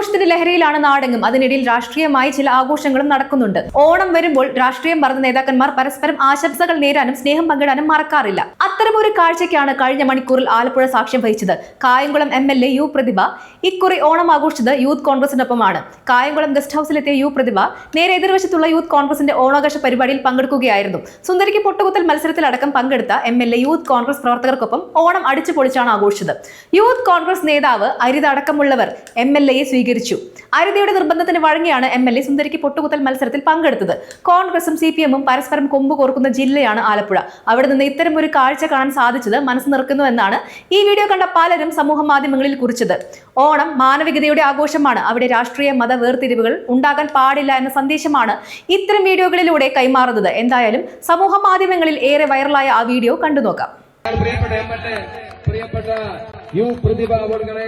ഓണാഘോഷത്തിന്റെ ലഹരിയിലാണ് നാടെങ്ങും. അതിനിടയിൽ രാഷ്ട്രീയമായി ചില ആഘോഷങ്ങളും നടക്കുന്നുണ്ട്. ഓണം വരുമ്പോൾ രാഷ്ട്രീയം പറഞ്ഞ നേതാക്കന്മാർ പരസ്പരം ആശംസകൾ നേരാനും സ്നേഹം പങ്കിടാനും മറക്കാറില്ല. അത്തരമൊരു കാഴ്ചയ്ക്കാണ് കഴിഞ്ഞ മണിക്കൂറിൽ ആലപ്പുഴ സാക്ഷ്യം വഹിച്ചത്. Kayamkulam M L A U Prathibha. ഇക്കുറി ഓണം ആഘോഷിച്ചത് യൂത്ത് കോൺഗ്രസിനൊപ്പമാണ്. കായംകുളം ഗസ്റ്റ് ഹൌസിലെത്തിയ യു പ്രതിഭ നേരെ എതിർവശത്തുള്ള യൂത്ത് കോൺഗ്രസിന്റെ ഓണാഘോഷ പരിപാടിയിൽ പങ്കെടുക്കുകയായിരുന്നു. സുന്ദരിക്ക് പൊട്ടുകുത്തൽ മത്സരത്തിലടക്കം പങ്കെടുത്ത M L A youth Congress പ്രവർത്തകർക്കൊപ്പം Onam അടിച്ചു പൊളിച്ചാണ് ആഘോഷിച്ചത്. യൂത്ത് കോൺഗ്രസ് നേതാവ് അരിത അടക്കമുള്ളവർ എം എൽ എയെ സ്വീകരിച്ചു. അരിതയുടെ നിർബന്ധത്തിന് വഴങ്ങിയാണ് എം എൽ എ സുന്ദരിക്ക് പൊട്ടുകുത്തൽ മത്സരത്തിൽ പങ്കെടുത്തത്. കോൺഗ്രസും സി പി എമ്മും പരസ്പരം കൊമ്പ് കോർക്കുന്ന ജില്ലയാണ് ആലപ്പുഴ. അവിടെ നിന്ന് ഇത്തരം ഒരു കാഴ്ച കാണാൻ സാധിച്ചത് മനസ്സ് നിറക്കുന്നു എന്നാണ് ഈ വീഡിയോ കണ്ട പലരും സമൂഹ മാധ്യമങ്ങളിൽ കുറിച്ചത്. ഓണം മാനവികതയുടെ ആഘോഷമാണ്. അവിടെ രാഷ്ട്രീയ മത വേർതിരിവുകൾ ഉണ്ടാകാൻ പാടില്ല എന്ന സന്ദേശമാണ് ഇത്തരം വീഡിയോകളിലൂടെ കൈമാറുന്നത്. എന്തായാലും സമൂഹ മാധ്യമങ്ങളിൽ ഏറെ വൈറലായ ആ വീഡിയോ കണ്ടു നോക്കാം. പ്രിയപ്പെട്ട ഞങ്ങൾ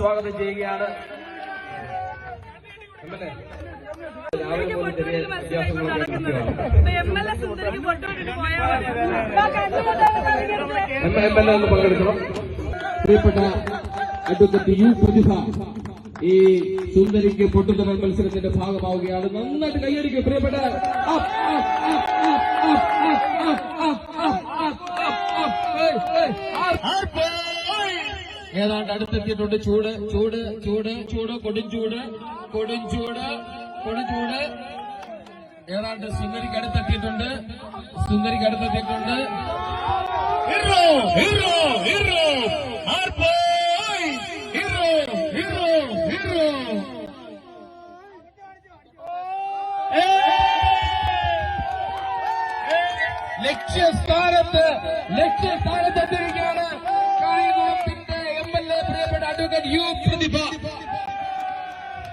സ്വാഗതം ചെയ്യുകയാണ്. ഇപ്പൊ എം എ സുന്ദരിക്ക് പൊട്ടുവിട്ടിട്ട് പോയാൽ പങ്കെടുക്കണം പ്രിയപ്പെട്ട അഡ്വക്കറ്റ് യു പ്രതിഭ ഈ സുന്ദരിക്ക് പൊട്ടുതവൻ മത്സരത്തിന്റെ ഭാഗമാവുകയാണ് നന്നായിട്ട് കൈയടിക്കും പ്രിയപ്പെട്ട ഏതാണ്ട് അടുത്തെത്തിയിട്ടുണ്ട് ചൂട് ചൂട് ചൂട് ചൂട് കൊടും ചൂട് കൊടും ചൂട് കൊടും ചൂട് ഏതാണ്ട് സുന്ദരിക്ക് അടുത്തെത്തിയിട്ടുണ്ട് സുന്ദരിക്ക് അടുത്തെത്തിയിട്ടുണ്ട് hero hero hero hero hero hero ലക്ഷ്യസ്ഥാനത്ത് ലക്ഷ്യസ്ഥാനത്ത് എത്തിയിരിക്കുകയാണ്. കായികത്തിന്റെ എം എൽ എ പ്രിയപ്പെട്ട അഡ്വക്കേറ്റ് യു പ്രതിഭ.